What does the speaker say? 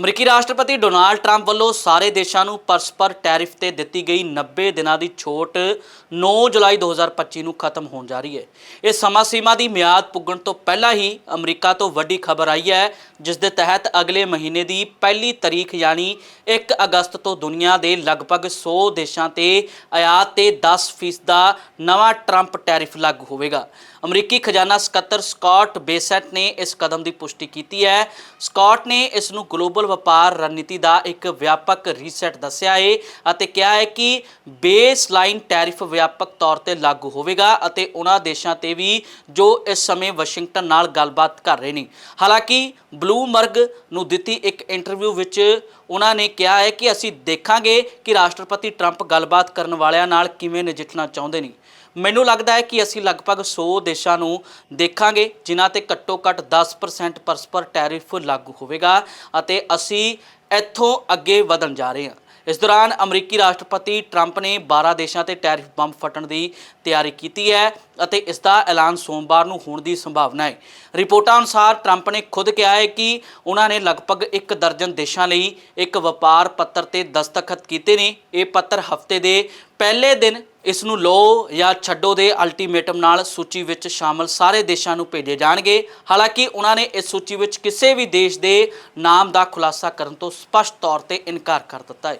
ਅਮਰੀਕੀ ਰਾਸ਼ਟਰਪਤੀ Donald Trump ਵੱਲੋਂ ਸਾਰੇ ਦੇਸ਼ਾਂ ਨੂੰ ਪਰਸਪਰ ਟੈਰਿਫ ਤੇ ਦਿੱਤੀ ਗਈ 90 ਦਿਨਾਂ ਦੀ ਛੋਟ 9 ਜੁਲਾਈ 2025 ਨੂੰ ਖਤਮ ਹੋਣ ਜਾ ਰਹੀ ਹੈ। ਇਹ ਸਮਾਂ ਸੀਮਾ ਦੀ ਮਿਆਦ ਪੁੱਗਣ ਤੋਂ ਪਹਿਲਾਂ ਹੀ ਅਮਰੀਕਾ ਤੋਂ ਵੱਡੀ ਖਬਰ ਆਈ ਹੈ, ਜਿਸ ਦੇ ਤਹਿਤ ਅਗਲੇ ਮਹੀਨੇ ਦੀ ਪਹਿਲੀ ਤਾਰੀਖ ਯਾਨੀ 1 ਅਗਸਤ ਤੋਂ ਦੁਨੀਆ ਦੇ ਲਗਭਗ 100 ਦੇਸ਼ਾਂ ਤੇ ਆਯਾਤ ਤੇ 10% ਦਾ ਨਵਾਂ ਟਰੰਪ ਟੈਰਿਫ ਲਾਗੂ ਹੋਵੇਗਾ। ਅਮਰੀਕੀ ਖਜ਼ਾਨਾ ਸਕੱਤਰ ਸਕਾਟ ਬੇਸੈਟ ਨੇ ਇਸ ਕਦਮ ਦੀ ਪੁਸ਼ਟੀ ਕੀਤੀ ਹੈ। ਸਕਾਟ ਨੇ ਇਸ ਨੂੰ ਗਲੋਬਲ ਵਪਾਰ ਰਣਨੀਤੀ ਦਾ ਇੱਕ ਵਿਆਪਕ ਰੀਸੈਟ ਦੱਸਿਆ ਹੈ ਅਤੇ ਕਿਹਾ ਹੈ ਕਿ ਬੇਸ ਲਾਈਨ ਟੈਰਿਫ ਵਿਆਪਕ ਤੌਰ ਤੇ ਲਾਗੂ ਹੋਵੇਗਾ ਅਤੇ ਉਹਨਾਂ ਦੇਸ਼ਾਂ ਤੇ ਵੀ ਜੋ ਇਸ ਸਮੇਂ ਵਾਸ਼ਿੰਗਟਨ ਨਾਲ ਗੱਲਬਾਤ ਕਰ ਰਹੇ ਨੇ। ਹਾਲਾਂਕਿ ਬਲੂਮਬਰਗ ਨੂੰ ਦਿੱਤੀ ਇੱਕ ਇੰਟਰਵਿਊ ਵਿੱਚ ਉਹਨਾਂ ਨੇ ਕਿਹਾ ਹੈ ਕਿ ਅਸੀਂ ਦੇਖਾਂਗੇ ਕਿ ਰਾਸ਼ਟਰਪਤੀ ਟਰੰਪ ਗੱਲਬਾਤ ਕਰਨ ਵਾਲਿਆਂ ਨਾਲ ਕਿਵੇਂ ਨਜਿੱਠਣਾ ਚਾਹੁੰਦੇ ਨੇ। ਮੈਨੂੰ ਲੱਗਦਾ ਹੈ ਕਿ ਅਸੀਂ ਲਗਭਗ 100 ਦੇਸ਼ਾਂ ਨੂੰ ਦੇਖਾਂਗੇ, ਜਿਨ੍ਹਾਂ ਤੇ ਘੱਟੋ ਘੱਟ 10% ਪਰਸਪਰ ਟੈਰਿਫ ਲਾਗੂ ਹੋਵੇਗਾ ਅਤੇ ਅਸੀਂ ਇੱਥੋਂ ਅੱਗੇ ਵਧਣ ਜਾ ਰਹੇ ਹਾਂ। ਇਸ ਦੌਰਾਨ ਅਮਰੀਕੀ ਰਾਸ਼ਟਰਪਤੀ ਟਰੰਪ ਨੇ 12 ਦੇਸ਼ਾਂ ਤੇ ਟੈਰਿਫ ਬੰਬ ਫਟਣ ਦੀ ਤਿਆਰੀ ਕੀਤੀ ਹੈ ਅਤੇ ਇਸ ਦਾ ਐਲਾਨ ਸੋਮਵਾਰ ਨੂੰ ਹੋਣ ਦੀ ਸੰਭਾਵਨਾ ਹੈ। ਰਿਪੋਰਟਾਂ ਅਨੁਸਾਰ ਟਰੰਪ ਨੇ ਖੁਦ ਕਿਹਾ ਹੈ ਕਿ ਉਹਨਾਂ ਨੇ ਲਗਭਗ ਇੱਕ ਦਰਜਨ ਦੇਸ਼ਾਂ ਲਈ ਇੱਕ ਵਪਾਰ ਪੱਤਰ ਤੇ ਦਸਤਖਤ ਕੀਤੇ ਨੇ। ਇਹ ਪੱਤਰ ਹਫ਼ਤੇ ਦੇ ਪਹਿਲੇ ਦਿਨ ਇਸ ਨੂੰ ਲੋ ਜਾਂ ਛੱਡੋ ਦੇ ਅਲਟੀਮੇਟਮ ਨਾਲ ਸੂਚੀ ਵਿੱਚ ਸ਼ਾਮਲ ਸਾਰੇ ਦੇਸ਼ਾਂ ਨੂੰ ਭੇਜੇ ਜਾਣਗੇ। ਹਾਲਾਂਕਿ ਉਹਨਾਂ ਨੇ ਇਸ ਸੂਚੀ ਵਿੱਚ ਕਿਸੇ ਵੀ ਦੇਸ਼ ਦੇ ਨਾਮ ਦਾ ਖੁਲਾਸਾ ਕਰਨ ਤੋਂ ਸਪਸ਼ਟ ਤੌਰ ਤੇ ਇਨਕਾਰ ਕਰ ਦਿੱਤਾ ਹੈ।